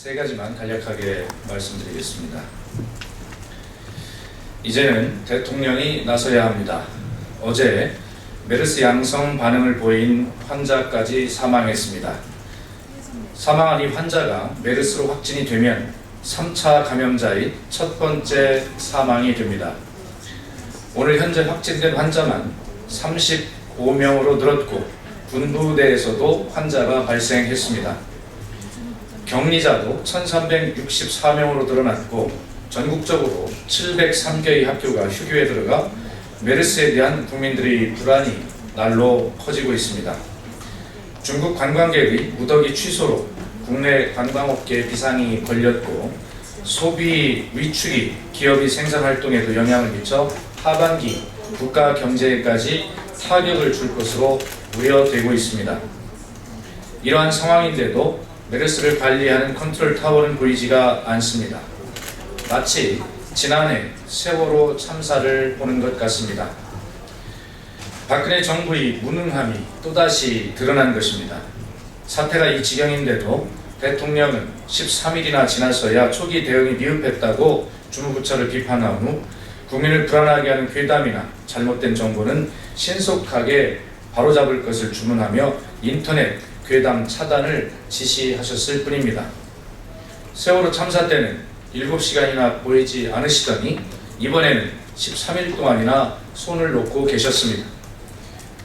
세 가지만 간략하게 말씀드리겠습니다. 이제는 대통령이 나서야 합니다. 어제 메르스 양성 반응을 보인 환자까지 사망했습니다. 사망한 이 환자가 메르스로 확진이 되면 3차 감염자의 첫 번째 사망이 됩니다. 오늘 현재 확진된 환자만 35명으로 늘었고 군부대에서도 환자가 발생했습니다. 격리자도 1364명으로 늘어났고 전국적으로 703개의 학교가 휴교에 들어가 메르스에 대한 국민들의 불안이 날로 커지고 있습니다. 중국 관광객의 무더기 취소로 국내 관광업계에 비상이 걸렸고 소비 위축이 기업의 생산 활동에도 영향을 미쳐 하반기 국가 경제에까지 타격을 줄 것으로 우려되고 있습니다. 이러한 상황인데도 메르스를 관리하는 컨트롤 타워는 보이지가 않습니다. 마치 지난해 세월호 참사를 보는 것 같습니다. 박근혜 정부의 무능함이 또다시 드러난 것입니다. 사태가 이 지경인데도 대통령은 13일이나 지나서야 초기 대응이 미흡했다고 주무부처를 비판한 후 국민을 불안하게 하는 괴담이나 잘못된 정보는 신속하게 바로잡을 것을 주문하며 인터넷 괴담 차단을 지시하셨을 뿐입니다. 세월호 참사 때는 7시간이나 보이지 않으시더니 이번에는 13일 동안이나 손을 놓고 계셨습니다.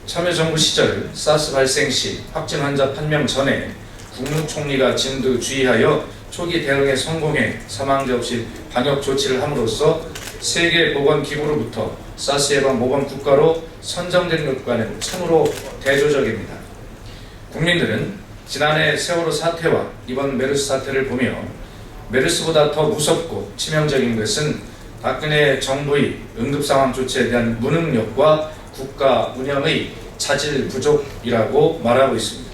참여정부 시절 사스 발생 시 확진 환자 판명 전에 국무총리가 진두 주의하여 초기 대응에 성공해 사망자 없이 방역 조치를 함으로써 세계보건기구로부터 사스 예방 모범 국가로 선정된 것과는 참으로 대조적입니다. 국민들은 지난해 세월호 사태와 이번 메르스 사태를 보며 메르스보다 더 무섭고 치명적인 것은 박근혜 정부의 응급상황 조치에 대한 무능력과 국가 운영의 차질 부족이라고 말하고 있습니다.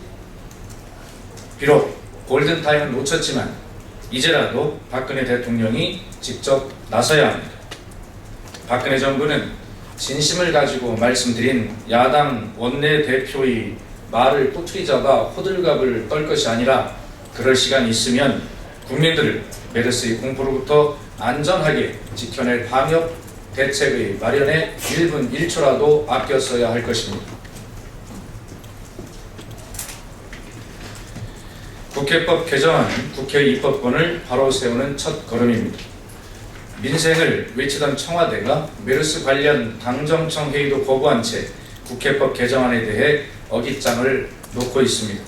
비록 골든타임은 놓쳤지만 이제라도 박근혜 대통령이 직접 나서야 합니다. 박근혜 정부는 진심을 가지고 말씀드린 야당 원내대표의 말을 꼬투리잡아 호들갑을 떨 것이 아니라 그럴 시간이 있으면 국민들을 메르스의 공포로부터 안전하게 지켜낼 방역 대책의 마련에 1분 1초라도 아껴 써야 할 것입니다. 국회법 개정안은 국회 입법권을 바로 세우는 첫 걸음입니다. 민생을 외치던 청와대가 메르스 관련 당정청 회의도 거부한 채 국회법 개정안에 대해 어깃장을 놓고 있습니다.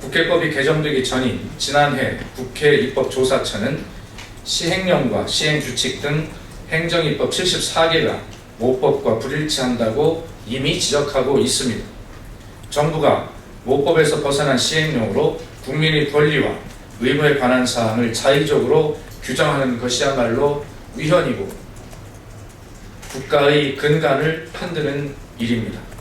국회법이 개정되기 전인 지난해 국회 입법조사처는 시행령과 시행규칙 등 행정입법 74개가 모법과 불일치한다고 이미 지적하고 있습니다. 정부가 모법에서 벗어난 시행령으로 국민의 권리와 의무에 관한 사항을 자의적으로 규정하는 것이야말로 위헌이고 국가의 근간을 흔드는 일입니다.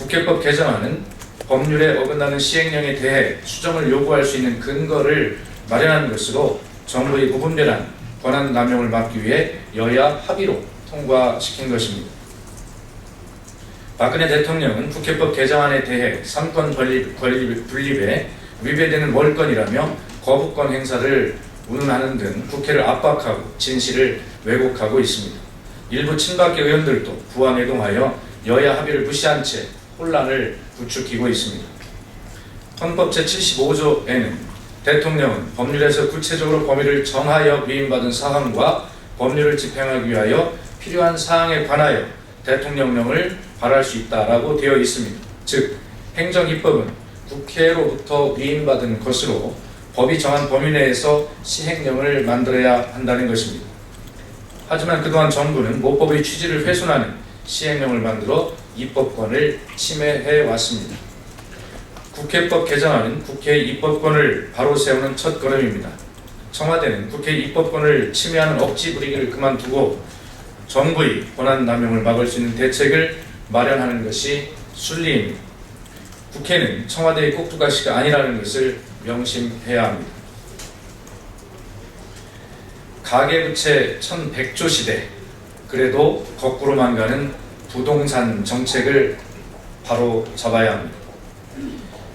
국회법 개정안은 법률에 어긋나는 시행령에 대해 수정을 요구할 수 있는 근거를 마련하는 것으로 정부의 무분별한 권한 남용을 막기 위해 여야 합의로 통과시킨 것입니다. 박근혜 대통령은 국회법 개정안에 대해 삼권 분립, 분립, 분립에 위배되는 월권이라며 거부권 행사를 운운하는 등 국회를 압박하고 진실을 왜곡하고 있습니다. 일부 친박계 의원들도 부안해동하여 여야 합의를 무시한 채 혼란을 부추기고 있습니다. 헌법 제75조에는 대통령은 법률에서 구체적으로 범위를 정하여 위임받은 사항과 법률을 집행하기 위하여 필요한 사항에 관하여 대통령령을 발할 수 있다라고 되어 있습니다. 즉 행정입법은 국회로부터 위임받은 것으로 법이 정한 범위 내에서 시행령을 만들어야 한다는 것입니다. 하지만 그동안 정부는 모법의 취지를 훼손하는 시행령을 만들어 입법권을 침해해 왔습니다. 국회법 개정안은 국회 입법권을 바로 세우는 첫 걸음입니다. 청와대는 국회 입법권을 침해하는 억지 부리기를 그만두고 정부의 권한 남용을 막을 수 있는 대책을 마련하는 것이 순리입니다. 국회는 청와대의 꼭두가시가 아니라는 것을 명심해야 합니다. 가계부채 1100조 시대 그래도 거꾸로만 가는 부동산 정책을 바로 잡아야 합니다.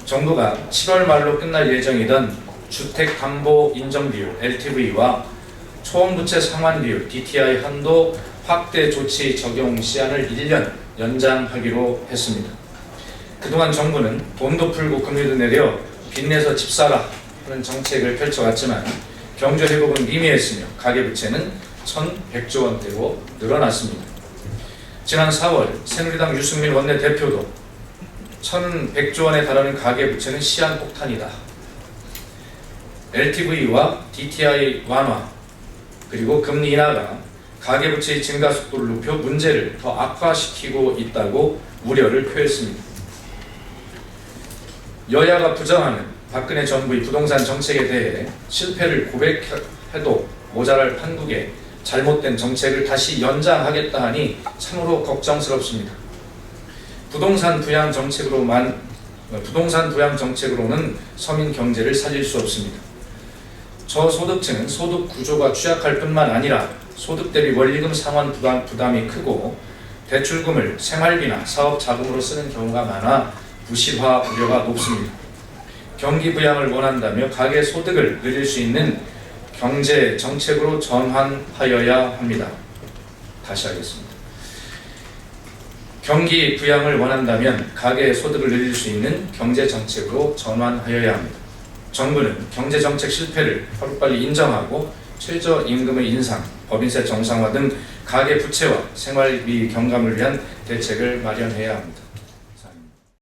정부가 7월 말로 끝날 예정이던 주택담보 인정비율 LTV와 초음부채 상환비율 DTI 한도 확대 조치 적용 시한을 1년 연장하기로 했습니다. 그동안 정부는 돈도 풀고 금리도 내려 빚내서 집 사라 하는 정책을 펼쳐왔지만 경제 회복은 미미했으며 가계부채는 1,100조 원대로 늘어났습니다. 지난 4월 새누리당 유승민 원내대표도 1,100조 원에 달하는 가계부채는 시한폭탄이다. LTV와 DTI 완화 그리고 금리 인하가 가계부채의 증가 속도를 높여 문제를 더 악화시키고 있다고 우려를 표했습니다. 여야가 부정하는 박근혜 정부의 부동산 정책에 대해 실패를 고백해도 모자랄 판국에 잘못된 정책을 다시 연장하겠다 하니 참으로 걱정스럽습니다. 부동산 부양 정책으로만 부동산 부양 정책으로는 서민 경제를 살릴 수 없습니다. 저소득층은 소득 구조가 취약할 뿐만 아니라 소득 대비 원리금 상환 부담, 부담이 크고 대출금을 생활비나 사업 자금으로 쓰는 경우가 많아 부실화 우려가 높습니다. 경기 부양을 원한다며 가계 소득을 늘릴 수 있는 경제 정책으로 전환하여야 합니다. 다시 하겠습니다. 경기 부양을 원한다면 가계 소득을 늘릴 수 있는 경제 정책으로 전환하여야 합니다. 정부는 경제 정책 실패를 하루빨리 인정하고 최저 임금의 인상, 법인세 정상화 등 가계 부채와 생활비 경감을 위한 대책을 마련해야 합니다.